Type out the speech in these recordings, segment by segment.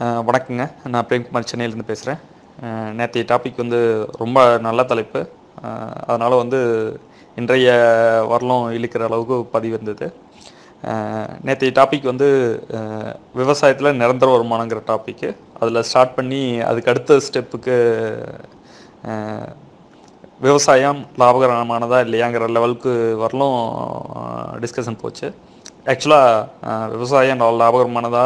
வணக்கங்க. நான் பிரேம்குமார் சென்னையிலேருந்து பேசுகிறேன் நேற்றைய டாபிக் வந்து ரொம்ப நல்ல தலைப்பு. அதனால் வந்து இன்றைய வரலும் இழுக்கிற அளவுக்கு பதிவு இருந்தது. நேற்றைய டாபிக் வந்து விவசாயத்தில் நிரந்தர வருமானங்கிற டாப்பிக்கு அதில் ஸ்டார்ட் பண்ணி அதுக்கு அடுத்த ஸ்டெப்புக்கு விவசாயம் லாபகரமானதா இல்லையாங்கிற லெவலுக்கு வரலும் டிஸ்கஷன் போச்சு. ஆக்சுவலாக விவசாயம் லாபகரமானதா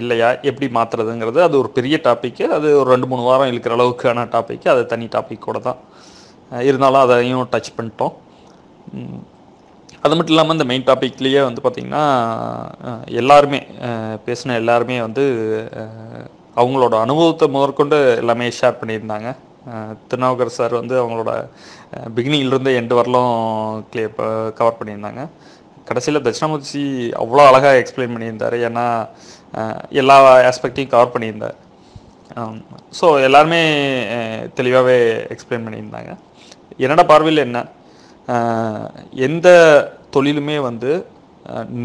இல்லையா? எப்படி மாற்றுறதுங்கிறது அது ஒரு பெரிய டாப்பிக்கு அது ஒரு ரெண்டு மூணு வாரம் இருக்கிற அளவுக்கான டாப்பிக்கு அது தனி டாப்பிக் கூட தான். இருந்தாலும் அதையும் டச் பண்ணிட்டோம். அது மட்டும் இல்லாமல் இந்த மெயின் டாப்பிக்லேயே வந்து பார்த்திங்கன்னா எல்லாருமே பேசின எல்லாருமே வந்து அவங்களோட அனுபவத்தை முதற்கொண்டு எல்லாமே ஷேர் பண்ணியிருந்தாங்க. திருநாவுக்கர் சார் வந்து அவங்களோட பிகினிங்லேருந்து எண்டு வரலும் கிளியர் கவர் பண்ணியிருந்தாங்க. கடைசியில் தட்சிணாமூர்த்தி அவ்வளோ அழகாக எக்ஸ்பிளைன் பண்ணியிருந்தார். ஏன்னா எல்லா ஆஸ்பெக்டையும் கவர் பண்ணியிருந்தார். ஸோ எல்லாருமே தெளிவாகவே எக்ஸ்பிளைன் பண்ணியிருந்தாங்க. என்னோட பார்வையில் என்ன? எந்த தொழிலுமே வந்து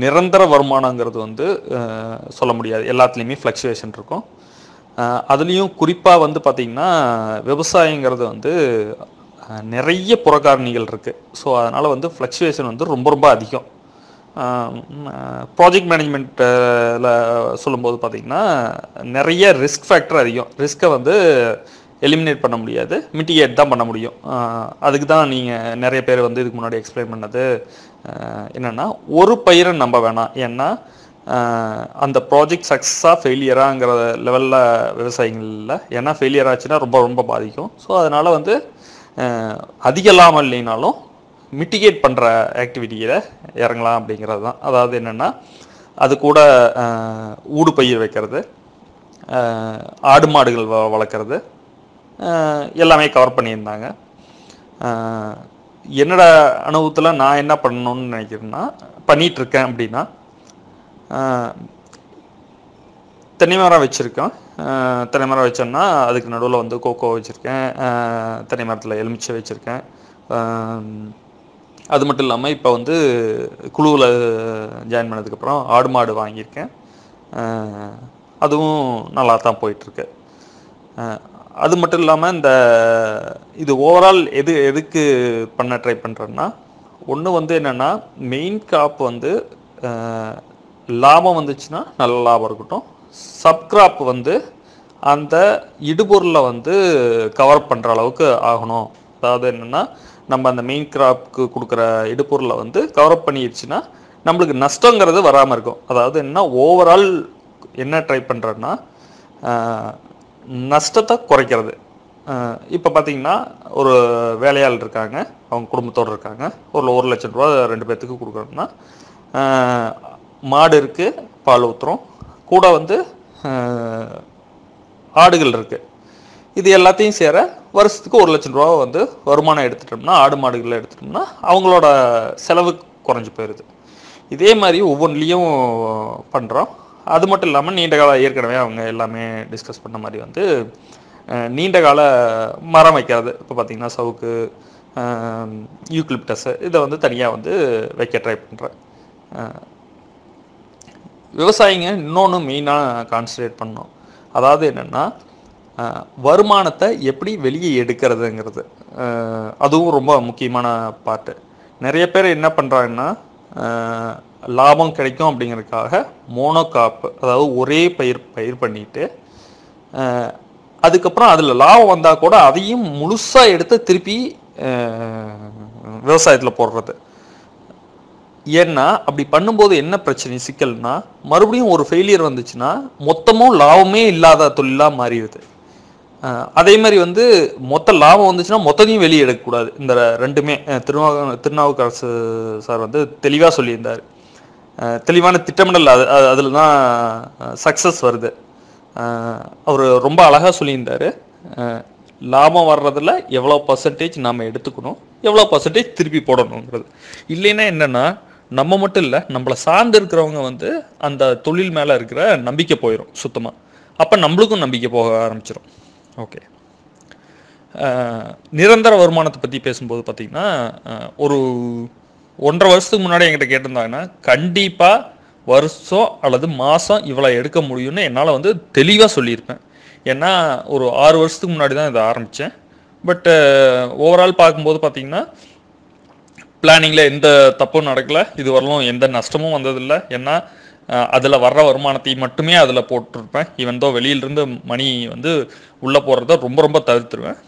நிரந்தர வருமானங்கிறது வந்து சொல்ல முடியாது. எல்லாத்துலேயுமே ஃப்ளக்சுவேஷன் இருக்கும். அதுலேயும் குறிப்பாக வந்து பார்த்திங்கன்னா விவசாயங்கிறது வந்து நிறைய புறக்காரணிகள் இருக்குது ஸோ அதனால் வந்து ஃப்ளக்சுவேஷன் வந்து ரொம்ப ரொம்ப அதிகம். ப்ராஜெக்ட் மேனேஜ்மெண்ட்டில் சொல்லும்போது பார்த்தீங்கன்னா நிறைய ரிஸ்க் ஃபேக்டர் அதிகம். ரிஸ்க்கை வந்து எலிமினேட் பண்ண முடியாது. மிட்டிகேட் தான் பண்ண முடியும். அதுக்கு தான் நீங்கள் நிறைய பேர் வந்து இதுக்கு முன்னாடி எக்ஸ்பிளைன் பண்ணது என்னென்னா ஒரு பயிரை நம்ப வேணாம். ஏன்னா அந்த ப்ராஜெக்ட் சக்ஸஸாக ஃபெயிலியராங்கிற லெவலில் விவசாயிகளில் இல்லை. ஏன்னா ஃபெயிலியர் ஆச்சுன்னா ரொம்ப ரொம்ப பாதிக்கும். ஸோ அதனால் வந்து அதிக லாபம் இல்லைனாலும் மிட்டிகேட் பண்ணுற ஆக்டிவிட்டியில் இறங்கலாம் அப்படிங்கிறது தான். அதாவது என்னென்னா அது கூட ஊடு பயிர் வைக்கிறது ஆடு மாடுகள் வ வளர்க்குறது எல்லாமே கவர் பண்ணியிருந்தாங்க. என்னோட அனுபவத்தில் நான் என்ன பண்ணணும்னு நினைக்கிறேன்னா பண்ணிகிட்ருக்கேன் அப்படின்னா தென்னை மரம் வச்சுருக்கேன். தென்னை மரம் அதுக்கு நடுவில் வந்து கோகோ வச்சுருக்கேன். தென்னை மரத்தில் எலுமிச்சை வச்சுருக்கேன். அது மட்டும் இல்லாமல் இப்போ வந்து குழுவில் ஜாயின் பண்ணதுக்கப்புறம் ஆடு மாடு வாங்கியிருக்கேன். அதுவும் நல்லா தான் போயிட்டுருக்கு. அது மட்டும் இல்லாமல் இந்த இது ஓவரால் எது எதுக்கு பண்ண ட்ரை பண்ணுறேன்னா ஒன்று வந்து என்னென்னா மெயின் காப் வந்து லாபம் வந்துச்சுன்னா நல்ல லாபம் இருக்கட்டும். சப்கிராப் வந்து அந்த இடுபொருளை வந்து கவர் பண்ணுற அளவுக்கு ஆகணும். அதாவது என்னென்னா நம்ம அந்த மெயின் கிராப்க்கு கொடுக்குற இடுபொருளை வந்து கவரப் பண்ணிடுச்சுன்னா நம்மளுக்கு நஷ்டங்கிறது வராமல் இருக்கும். அதாவது என்ன ஓவரால் என்ன ட்ரை பண்ணுறேன்னா நஷ்டத்தை குறைக்கிறது. இப்போ பார்த்தீங்கன்னா ஒரு வேலையாள் இருக்காங்க அவங்க குடும்பத்தோடு இருக்காங்க. ஒரு ஒரு லட்சம் ரூபா ரெண்டு பேர்த்துக்கு கொடுக்குறோம்னா மாடு இருக்குது பால் ஊற்றுறோம் கூட வந்து ஆடுகள் இருக்குது இது எல்லாத்தையும் சேர வருஷத்துக்கு ஒரு லட்சம் ரூபா வந்து வருமானம் எடுத்துட்டோம்னா ஆடு மாடுகளை எடுத்துட்டோம்னா அவங்களோட செலவு குறைஞ்சி போயிடுது இதே மாதிரி ஒவ்வொன்றிலையும் பண்ணுறோம் அது மட்டும் இல்லாமல் நீண்ட கால ஏற்கனவே அவங்க எல்லாமே டிஸ்கஸ் பண்ண மாதிரி வந்து நீண்ட கால மரம் வைக்கிறது. இப்போ பார்த்திங்கன்னா சவுக்கு யூக்லிப்டஸு இதை வந்து தனியாக வந்து வைக்க ட்ரை பண்ணுறேன் விவசாயிங்க இன்னொன்று மெயினாக கான்சன்ட்ரேட் பண்ணோம் அதாவது என்னென்னா வருமானத்தை எப்படி வெளியே எடுக்கிறதுங்கிறது. அதுவும் ரொம்ப முக்கியமான பார்ட்டு நிறைய பேர் என்ன பண்ணுறாங்கன்னா லாபம் கிடைக்கும் அப்படிங்கிறதுக்காக மோனோகாப் அதாவது ஒரே பயிர் பயிர் பண்ணிட்டு அதுக்கப்புறம் அதில் லாபம் வந்தால் கூட அதையும் முழுசாக எடுத்து திருப்பி விவசாயத்தில் போடுறது. ஏன்னா அப்படி பண்ணும்போது என்ன பிரச்சனை? சிக்கல்னா மறுபடியும் ஒரு ஃபெயிலியர் வந்துச்சுன்னா மொத்தமும் லாபமே இல்லாத தொழிலாக மாறிடுது. அதே மாதிரி வந்து மொத்த லாபம் வந்துச்சுன்னா மொத்தத்தையும் வெளியே எடுக்கக்கூடாது. இந்த ரெண்டுமே அஹ் திருநாவுக்கரசு சார் வந்து தெளிவாக சொல்லியிருந்தார். தெளிவான திட்டமிடல் அது அதில் தான் சக்ஸஸ் வருது. அவர் ரொம்ப அழகாக சொல்லியிருந்தார். லாபம் வர்றதில் எவ்வளோ பர்சன்டேஜ் நாம் எடுத்துக்கணும் எவ்வளோ பர்சன்டேஜ் திருப்பி போடணுங்கிறது இல்லைன்னா என்னென்னா நம்ம மட்டும் இல்லை நம்மளை சார்ந்து இருக்கிறவங்க வந்து அந்த தொழில் மேலே இருக்கிற நம்பிக்கை போயிடும் சுத்தமாக அப்போ நம்மளுக்கும் நம்பிக்கை போக ஆரம்பிச்சிடும் ஓகே நிரந்தர வருமானத்தை பற்றி பேசும்போது பார்த்திங்கன்னா ஒரு ஒன்றரை வருஷத்துக்கு முன்னாடி என்கிட்ட கேட்டிருந்தாங்கன்னா கண்டிப்பாக வருஷம் அல்லது மாதம் இவ்வளோ எடுக்க முடியும்னு என்னால் வந்து தெளிவாக சொல்லியிருப்பேன். ஏன்னா ஒரு ஆறு வருஷத்துக்கு முன்னாடி தான் இதை ஆரம்பித்தேன் பட்டு ஓவரால் பார்க்கும்போது பார்த்திங்கன்னா பிளானிங்கில் எந்த தப்பும் நடக்கல. இது வரலும் எந்த நஷ்டமும் வந்ததில்லை. ஏன்னா அதில் வர்ற வருமானத்தை மட்டுமே அதில் போட்டிருப்பேன். இவன் தோ வெளியிலிருந்து மணி வந்து உள்ளே போடுறத ரொம்ப ரொம்ப தவிர்த்துருவேன்.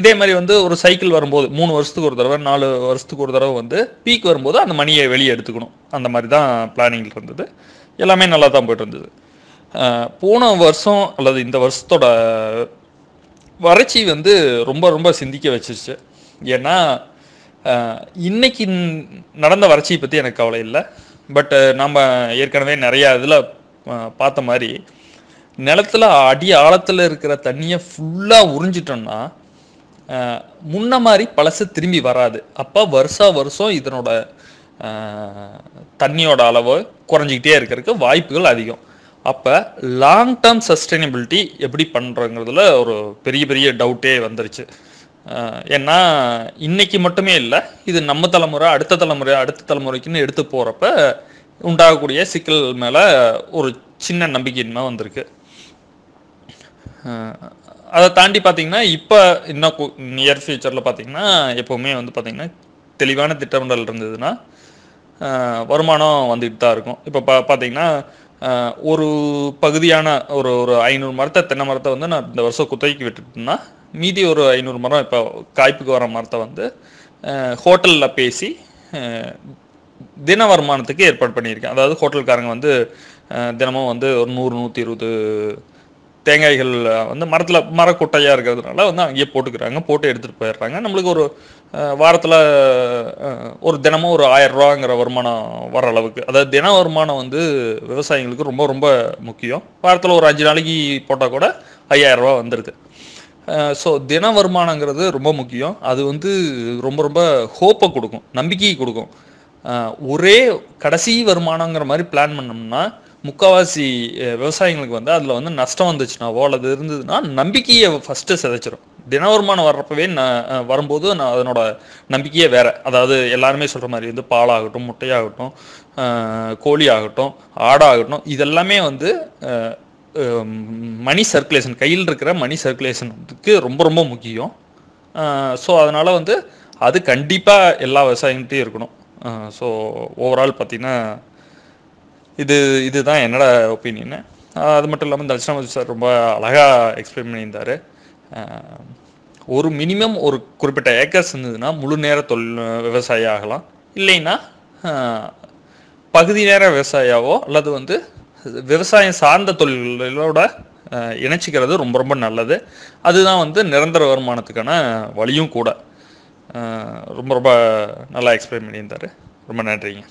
இதே மாதிரி வந்து ஒரு சைக்கிள் வரும்போது மூணு வருஷத்துக்கு ஒரு தடவை நாலு வருஷத்துக்கு ஒரு தடவை வந்து பீக் வரும்போது அந்த மணியை வெளியே எடுத்துக்கணும். அந்த மாதிரி தான் பிளானிங் இருந்தது. எல்லாமே நல்லா தான் போயிட்டு இருந்தது. போன வருஷம் அல்லது இந்த வருஷத்தோட வறட்சி வந்து ரொம்ப ரொம்ப சிந்திக்க வச்சிருச்சு. ஏன்னா இன்னைக்கு நடந்த வறட்சியை பற்றி எனக்கு கவலை இல்லை. பட் uh, நம்ம ஏற்கனவே நிறையா இதில் பார்த்த மாதிரி நிலத்துல அடி ஆழத்தில் இருக்கிற தண்ணியை ஃபுல்லாக உறிஞ்சிட்டோம்னா முன்ன மாதிரி பழசு திரும்பி வராது. அப்போ வருஷா வருஷம் இதனோட தண்ணியோட அளவு குறைஞ்சிக்கிட்டே இருக்கிறதுக்கு வாய்ப்புகள் அதிகம். அப்போ லாங் டேர்ம் சஸ்டைனபிலிட்டி எப்படி பண்ணுறங்கிறதுல ஒரு பெரிய பெரிய டவுட்டே வந்துருச்சு. ஏன்னா இன்னைக்கு மட்டுமே இல்லை இது நம்ம தலைமுறை அடுத்த தலைமுறை அடுத்த தலைமுறைக்குன்னு எடுத்து போகிறப்ப உண்டாகக்கூடிய சிக்கல் மேலே ஒரு சின்ன நம்பிக்கையின்மை வந்திருக்கு. அதை தாண்டி பார்த்தீங்கன்னா இப்போ இன்னும் நியர் ஃபியூச்சரில் பார்த்தீங்கன்னா எப்போவுமே வந்து பார்த்தீங்கன்னா தெளிவான திட்டமிடல் இருந்ததுன்னா வருமானம் வந்துட்டு தான் இருக்கும். இப்போ பா பார்த்தீங்கன்னா ஒரு பகுதியான ஒரு ஒரு ஐநூறு மரத்தை தென்னை மரத்தை வந்து நான் இந்த வருஷம் குத்தகைக்கு விட்டுட்டேன்னா மீதி ஒரு ஐநூறு மரம் இப்போ காய்ப்புக்கு வர மரத்தை வந்து ஹோட்டலில் பேசி தின வருமானத்துக்கு ஏற்பாடு பண்ணியிருக்கேன். அதாவது ஹோட்டல்காரங்க வந்து தினமும் வந்து ஒரு நூறு நூற்றி இருபது தேங்காய்கள் வந்து மரத்தில் மரக்கொட்டையாக இருக்கிறதுனால வந்து அங்கேயே போட்டுக்கிறாங்க. போட்டு எடுத்துகிட்டு போயிடுறாங்க. நம்மளுக்கு ஒரு வாரத்தில் ஒரு தினமும் ஒரு ஆயிரம் ரூபாங்கிற வருமானம் வர அளவுக்கு. அதாவது தின வருமானம் வந்து விவசாயிங்களுக்கு ரொம்ப ரொம்ப முக்கியம். வாரத்தில் ஒரு அஞ்சு நாளைக்கு போட்டால் கூட ஐயாயிரம் ரூபா வந்துடுது ஸோ தின வருமானங்கிறது ரொம்ப முக்கியம். அது வந்து ரொம்ப ரொம்ப ஹோப்பை கொடுக்கும் நம்பிக்கையை கொடுக்கும். ஒரே கடைசி வருமானங்கிற மாதிரி பிளான் பண்ணோம்னா முக்கால்வாசி விவசாயிகளுக்கு விவசாயிங்களுக்கு வந்து அதில் வந்து நஷ்டம் வந்துச்சுனாவோ அல்லது இருந்ததுன்னா நம்பிக்கையை ஃபஸ்ட்டு சிதைச்சிரும். தின வருமானம் வர்றப்பவே நான் வரும்போது நான் அதனோட நம்பிக்கையே வேற. அதாவது எல்லாருமே சொல்கிற மாதிரி வந்து பாலாகட்டும் முட்டையாகட்டும் கோழி ஆகட்டும் ஆடாகட்டும் இதெல்லாமே வந்து மணி சர்க்குலேஷன் கையில் இருக்கிற மணி சர்க்குலேஷனுக்கு ரொம்ப ரொம்ப முக்கியம். ஸோ அதனால் வந்து அது கண்டிப்பாக எல்லா விவசாயிகிட்டையும் இருக்கணும். ஸோ ஓவரால் பார்த்தீங்கன்னா இது இதுதான் என்னோட ஒப்பீனியனு அது மட்டும் இல்லாமல் தட்சிணாமூர்த்தி சார் ரொம்ப அழகாக எக்ஸ்பிளைன் பண்ணியிருந்தார். ஒரு மினிமம் ஒரு குறிப்பிட்ட ஏக்கர்ஸ் இருந்ததுன்னா முழு நேர தொழில் விவசாயி ஆகலாம். இல்லைன்னா பகுதி நேர விவசாயாவோ அல்லது வந்து விவசாயம் சார்ந்த தொழில்களோட இணைச்சிக்கிறது ரொம்ப ரொம்ப நல்லது. அதுதான் வந்து நிரந்தர வருமானத்துக்கான வழியும் கூட. ரொம்ப ரொம்ப நல்லா எக்ஸ்பிளைன் பண்ணியிருந்தார். ரொம்ப நன்றிங்க.